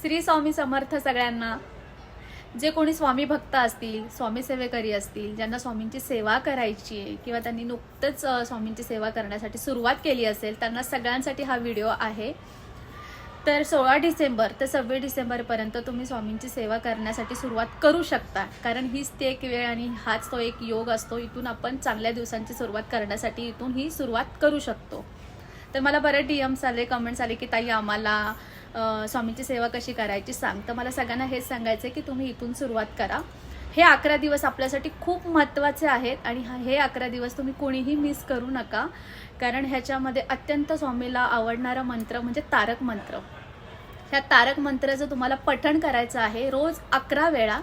श्री स्वामी समर्थ सगळ्यांना. जे कोणी स्वामी भक्त असतील स्वामी सेवेकरी असतील ज्यांना स्वामींची सेवा करायची आहे किंवा त्यांनी नुकतंच स्वामींची सेवा करण्यासाठी सुरुवात केली असेल त्यांना सगळ्यांसाठी हा व्हिडिओ आहे. तर सोळा डिसेंबर ते सव्वीस डिसेंबरपर्यंत तुम्ही स्वामींची सेवा करण्यासाठी सुरुवात करू शकता. कारण हीच ती एक वेळ आणि हाच तो एक योग असतो. इथून आपण चांगल्या दिवसांची सुरुवात करण्यासाठी इथून ही सुरुवात करू शकतो. तर मला बरेच डी एम्स आले कमेंट्स आले की ताई आम्हाला स्वामींची सेवा कशी करायची सांग. तर मला सगळ्यांना हेच सांगायचं आहे की तुम्ही इथून सुरुवात करा. हे अकरा दिवस आपल्यासाठी खूप महत्त्वाचे आहेत आणि हा- हे अकरा दिवस तुम्ही कोणीही मिस करू नका कारण ह्याच्यामध्ये अत्यंत स्वामीला आवडणारा मंत्र म्हणजे तारक मंत्र. ह्या तारक मंत्राचं तुम्हाला पठण करायचं आहे रोज अकरा वेळा.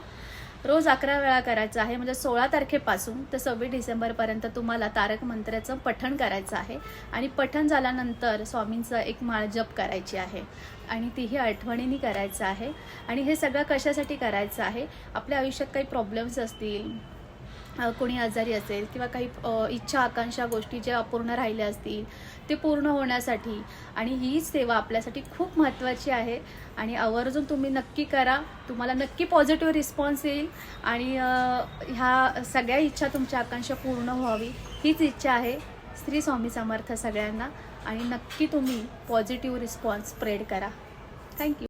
रोज अकरा वेळा करायचं आहे. म्हणजे सोळा तारखेपासून तर सव्वीस डिसेंबरपर्यंत तुम्हाला तारक मंत्राचं पठण करायचं आहे. आणि पठण झाल्यानंतर स्वामींचं एक माळ जप करायची आहे. आणि तीही आठवणीने करायचं आहे. आणि हे सगळं कशासाठी करायचं आहे? आपल्या आयुष्यात काही प्रॉब्लेम्स असतील कोणी आजारी असेल किंवा काही इच्छा आकांक्षा गोष्टी ज्या अपूर्ण राहिल्या असतील ते पूर्ण होण्यासाठी. आणि ही सेवा आपल्यासाठी खूप महत्त्वाची आहे. आणि आवर्जून तुम्ही नक्की करा. तुम्हाला नक्की पॉझिटिव्ह रिस्पॉन्स येईल. आणि ह्या सगळ्या इच्छा तुमच्या आकांक्षा पूर्ण व्हावी. हीच इच्छा आहे श्री स्वामी समर्थ सगळ्यांना. आणि नक्की तुम्ही पॉझिटिव्ह रिस्पॉन्स स्प्रेड करा. Thank you